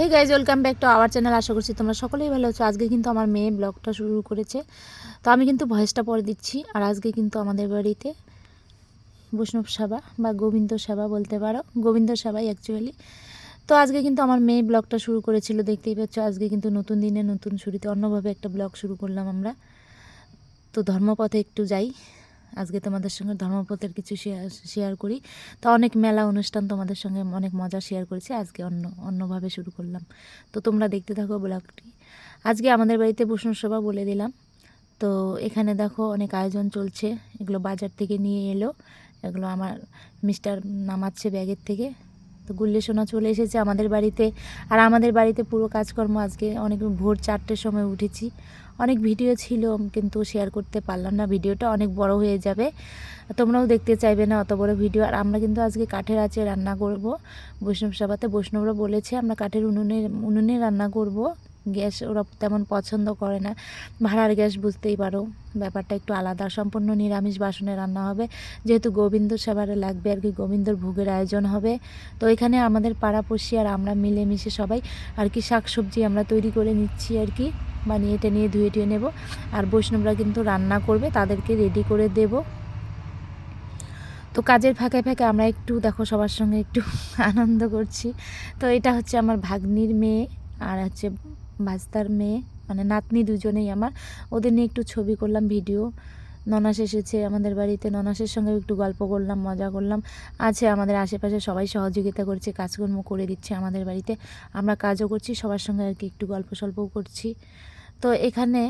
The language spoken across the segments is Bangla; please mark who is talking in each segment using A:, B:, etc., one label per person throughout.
A: Hey guys welcome back to our channel আশা করছি তোমরা সকলেই ভালো আছো। আজকে কিন্তু আমার মেয়ে ব্লগটা শুরু করেছে। তো আমি কিন্তু ভয়েসটা পরে দিচ্ছি। আর আজকে কিন্তু আমাদের বাড়িতে বৈষ্ণব সেবা বা গোবিন্দ সেবা বলতে পারো। গোবিন্দ সেবাই অ্যাকচুয়ালি তো আজকে কিন্তু আমার মেয়ে ব্লগটা শুরু করেছিল। দেখতেই পাচ্ছ, আজকে কিন্তু নতুন দিনে নতুন শুরুতে অন্যভাবে একটা ব্লগ শুরু করলাম আমরা। তো ধর্মপথে একটু যাই। আজকে তোমাদের সঙ্গে ধর্মপথের কিছু শেয়ার শেয়ার করি। তো অনেক মেলা অনুষ্ঠান তোমাদের সঙ্গে অনেক মজা শেয়ার করেছি, আজকে অন্য, অন্যভাবে শুরু করলাম। তো তোমরা দেখতে থাকো ব্লগটি। আজকে আমাদের বাড়িতে বৈষ্ণব সভা বলে দিলাম। তো এখানে দেখো অনেক আয়োজন চলছে, এগুলো বাজার থেকে নিয়ে এলো, এগুলো আমার মিস্টার নামাচ্ছে ব্যাগের থেকে। তো গুল্লে সোনা চলে এসেছে আমাদের বাড়িতে। আর আমাদের বাড়িতে পুরো কাজকর্ম আজকে অনেক ভোর চারটের সময় উঠেছি। অনেক ভিডিও ছিল, কিন্তু শেয়ার করতে পারলাম না। ভিডিওটা অনেক বড় হয়ে যাবে। তোমরাও দেখতে চাইবে না অত বড় ভিডিও। আর আমরা কিন্তু আজকে কাঠের আছে রান্না করব। বৈষ্ণব সভাতে বৈষ্ণবরা বলেছে, আমরা কাঠের উনুনে উনুনে রান্না করব। গ্যাস ওরা তেমন পছন্দ করে না। ভাড়ার গ্যাস বুঝতেই পারো, ব্যাপারটা একটু আলাদা। সম্পূর্ণ নিরামিষ বাসনে রান্না হবে। যেহেতু গোবিন্দ সেবারে লাগবে আর কি, গোবিন্দর ভোগের আয়োজন হবে। তো এখানে আমাদের পাড়াপড়শি আর আমরা মিলেমিশে সবাই আর কি শাক সবজি আমরা তৈরি করে নিচ্ছি আর কি। বানিয়ে টেনিয়ে ধুয়ে টুয়ে নেব। আর বৈষ্ণবরা কিন্তু রান্না করবে, তাদেরকে রেডি করে দেব। তো কাজের ফাঁকে ফাঁকে আমরা একটু, দেখো সবার সঙ্গে একটু আনন্দ করছি। তো এটা হচ্ছে আমার ভাগ্নির মেয়ে আর হচ্ছে ভাস্তার মেয়ে মানে নাতনি দুজনেই আমার। ওদের নিয়ে একটু ছবি করলাম, ভিডিও। ননাস এসেছে আমাদের বাড়িতে। ননাসের সঙ্গে একটু গল্প করলাম, মজা করলাম। আছে আমাদের আশেপাশে, সবাই সহযোগিতা করছে, কাজকর্ম করে দিচ্ছে আমাদের বাড়িতে। আমরা কাজও করছি, সবার সঙ্গে আর কি একটু গল্প সল্পও করছি। তো এখানে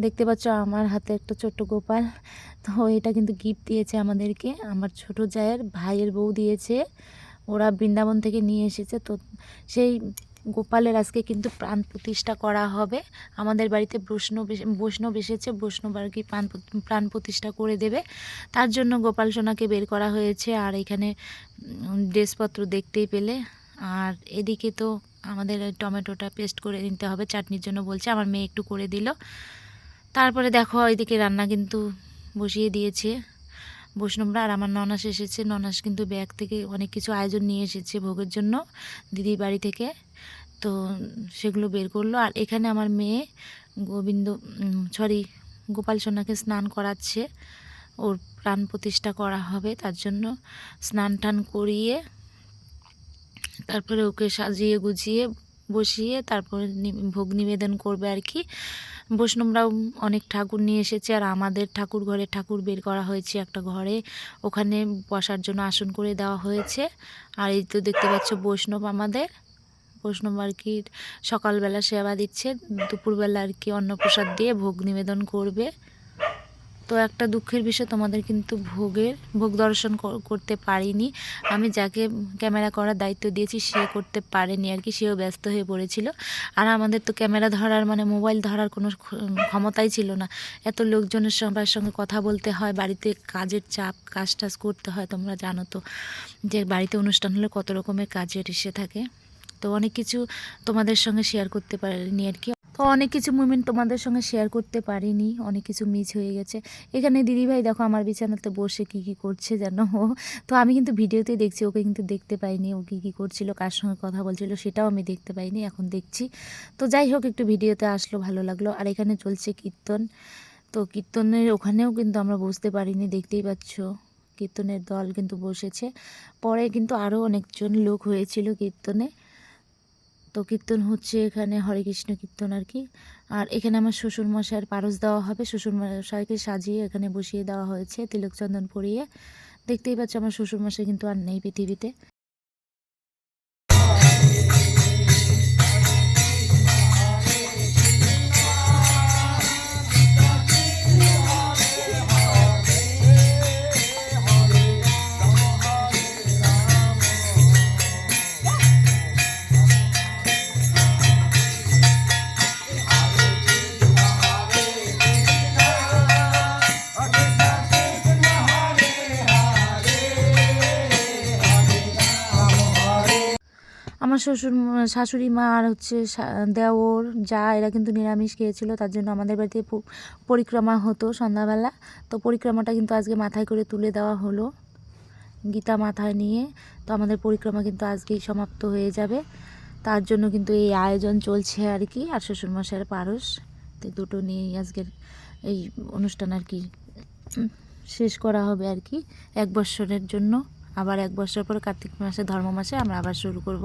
A: দেখতে পাচ্ছ আমার হাতে একটা ছোট্ট গোপাল। তো এটা কিন্তু গিফট দিয়েছে আমাদেরকে। আমার ছোট জায়ের ভাইয়ের বউ দিয়েছে। ওরা বৃন্দাবন থেকে নিয়ে এসেছে। তো সেই গোপালের আজকে কিন্তু প্রাণ প্রতিষ্ঠা করা হবে। আমাদের বাড়িতে বৈষ্ণব বৈষ্ণব এসেছে বৈষ্ণব আর কি প্রাণ প্রাণ প্রতিষ্ঠা করে দেবে। তার জন্য গোপাল সোনাকে বের করা হয়েছে আর এখানে ড্রেসপত্র দেখতেই পেলে। আর এদিকে তো আমাদের টমেটোটা পেস্ট করে নিতে হবে, চাটনির জন্য বলছে, আমার মেয়ে একটু করে দিল। তারপরে দেখো এদিকে রান্না কিন্তু বসিয়ে দিয়েছে। বৈষ্ণবরা আর আমার ননাস এসেছে। ননাস কিন্তু ব্যাগ থেকে অনেক কিছু আয়োজন নিয়ে এসেছে ভোগের জন্য দিদির বাড়ি থেকে। তো সেগুলো বের করল। আর এখানে আমার মেয়ে গোবিন্দ সরি গোপাল সোনাকে স্নান করাচ্ছে। ওর প্রাণ প্রতিষ্ঠা করা হবে তার জন্য। স্নান টান করিয়ে তারপরে ওকে সাজিয়ে গুছিয়ে বসিয়ে তারপরে ভোগ নিবেদন করবে আর কি। বৈষ্ণবরাও অনেক ঠাকুর নিয়ে এসেছে আর আমাদের ঠাকুর ঘরে ঠাকুর বের করা হয়েছে একটা ঘরে। ওখানে বসার জন্য আসন করে দেওয়া হয়েছে। আর এই তো দেখতে পাচ্ছ বৈষ্ণব আমাদের। বৈষ্ণব আর কি সকালবেলা সেবা দিচ্ছে, দুপুরবেলা আর কি অন্নপ্রসাদ দিয়ে ভোগ নিবেদন করবে। তো একটা দুঃখের বিষয় তোমাদের কিন্তু ভোগের, ভোগ দর্শন করতে পারিনি। আমি যাকে ক্যামেরা করার দায়িত্ব দিয়েছি, সে করতে পারেনি আর কি, সেও ব্যস্ত হয়ে পড়েছিল। আর আমাদের তো ক্যামেরা ধরার মানে মোবাইল ধরার কোনো ক্ষমতাই ছিল না। এত লোকজনের সবার সঙ্গে কথা বলতে হয়, বাড়িতে কাজের চাপ, কাজ টাজ করতে হয়, তোমরা জানো তো যে বাড়িতে অনুষ্ঠান হলে কত রকমের কাজের এসে থাকে। তো অনেক কিছু তোমাদের সঙ্গে শেয়ার করতে পারিনি আর কি। তো অনেক কিছু মুভমেন্ট তোমাদের সঙ্গে শেয়ার করতে পারিনি, অনেক কিছু মিস হয়ে গেছে। এখানে দিদিভাই দেখো আমার বিছানাতে বসে কি কি করছে যেন। ও তো আমি কিন্তু ভিডিওতে দেখছি, ওকে কিন্তু দেখতে পাইনি, ও কী কী করছিল, কার সঙ্গে কথা বলছিল সেটাও আমি দেখতে পাইনি, এখন দেখছি। তো যাই হোক, একটু ভিডিওতে আসলো, ভালো লাগল। আর এখানে চলছে কীর্তন। তো কীর্তনের ওখানেও কিন্তু আমরা বুঝতে পারিনি, দেখতেই পাচ্ছ। কীর্তনের দল কিন্তু বসেছে। পরে কিন্তু আরও অনেকজন লোক হয়েছিল কীর্তনে। তো কীর্তন হচ্ছে এখানে, হরে কৃষ্ণ কীর্তন আর কি। আর এখানে আমার শ্বশুর মশাইয়ের পারস দেওয়া হবে শ্বশুর মশাইকে সাজিয়ে এখানে বসিয়ে দেওয়া হয়েছে তিলক চন্দন পরিয়ে। দেখতেই পাচ্ছ আমার শ্বশুর মশাই কিন্তু আর নেই পৃথিবীতে। শ্বশুর, শাশুড়ি মা আর হচ্ছে দেওর যা, এরা কিন্তু নিরামিষ খেয়েছিল, তার জন্য আমাদের বাড়িতে পরিক্রমা হতো সন্ধ্যাবেলা। তো পরিক্রমাটা কিন্তু আজকে মাথায় করে তুলে দেওয়া হলো, গীতা মাথায় নিয়ে। তো আমাদের পরিক্রমা কিন্তু আজকেই সমাপ্ত হয়ে যাবে। তার জন্য কিন্তু এই আয়োজন চলছে আর কি, আর শ্বশুরমশাইয়ের পারস। তো দুটো নিয়েই আজকের এই অনুষ্ঠান আর কি শেষ করা হবে আর কি, এক বছরের জন্য। আবার এক বছর পর কার্তিক মাসে ধর্ম মাসে আমরা আবার শুরু করব।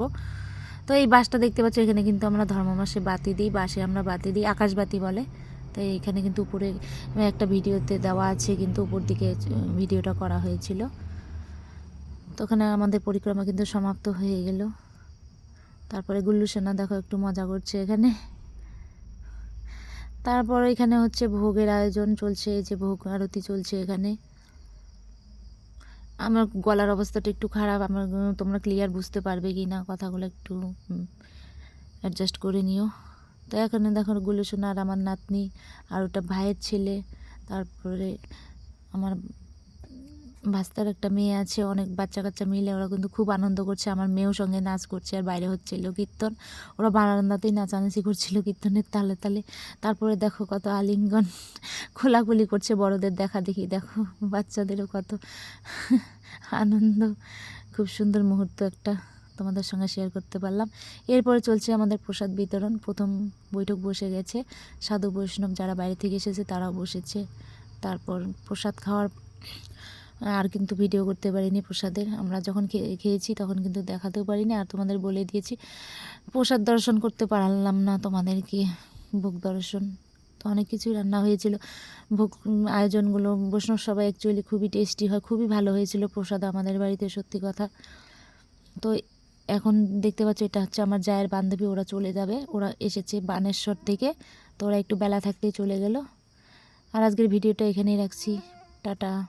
A: তো এই বাসটা দেখতে পাচ্ছ, এখানে কিন্তু আমরা ধর্ম মাসে বাতি দিই বাসে আমরা বাতি দিই আকাশবাতি বলে। তাই এখানে কিন্তু উপরে একটা ভিডিওতে দেওয়া আছে, কিন্তু উপর দিকে ভিডিওটা করা হয়েছিল। তো ওখানে আমাদের পরিক্রমা কিন্তু সমাপ্ত হয়ে গেল। তারপরে গুল্লু সেনা দেখো একটু মজা করছে এখানে। তারপর এখানে হচ্ছে ভোগের আয়োজন চলছে যে ভোগ আরতি চলছে এখানে। আমার গলার অবস্থাটা একটু খারাপ, আমার তোমরা ক্লিয়ার বুঝতে পারবে কি না, কথাগুলো একটু অ্যাডজাস্ট করে নিও। তো এখানে দেখো গুলো শোনা আর আমার নাতনি আর ওটা ভাইয়ের ছেলে, তারপরে আমার ভাস্তার একটা মেয়ে আছে, অনেক বাচ্চা কাচ্চা মিলে ওরা কিন্তু খুব আনন্দ করছে। আমার মেয়েও সঙ্গে নাচ করছে আর বাইরে হচ্ছিল কীর্তন। ওরা বারান্দাতেই নাচানাচি করছিল কীর্তনের তালে তালে। তারপরে দেখো কত আলিঙ্গন খোলাখুলি করছে বড়দের দেখা দেখি। দেখো বাচ্চাদেরও কত আনন্দ। খুব সুন্দর মুহূর্ত একটা তোমাদের সঙ্গে শেয়ার করতে পারলাম। এরপরে চলছে আমাদের প্রসাদ বিতরণ। প্রথম বৈঠক বসে গেছে। সাধু বৈষ্ণব যারা বাইরে থেকে এসেছে তারাও বসেছে। তারপর প্রসাদ খাওয়ার আর কিন্তু ভিডিও করতে পারিনি প্রসাদের। আমরা যখন খেয়ে- খেয়েছি তখন কিন্তু দেখাতেও পারিনি। আর তোমাদের বলে দিয়েছি, প্রসাদ দর্শন করতে পারলাম না তোমাদেরকে, ভোগ দর্শন। তো অনেক কিছুই রান্না হয়েছিল। ভোগ আয়োজনগুলো, বৈষ্ণব সবাই অ্যাকচুয়ালি খুবই টেস্টি হয়, খুবই ভালো হয়েছিল প্রসাদ আমাদের বাড়িতে, সত্যি কথা। তো এখন দেখতে পাচ্ছ, এটা হচ্ছে আমার জায়ের বান্ধবী, ওরা চলে যাবে। ওরা এসেছে বানেশ্বর থেকে। তো ওরা একটু বেলা থাকতেই চলে গেল। আর আজকের ভিডিওটা এখানেই রাখছি। টাটা।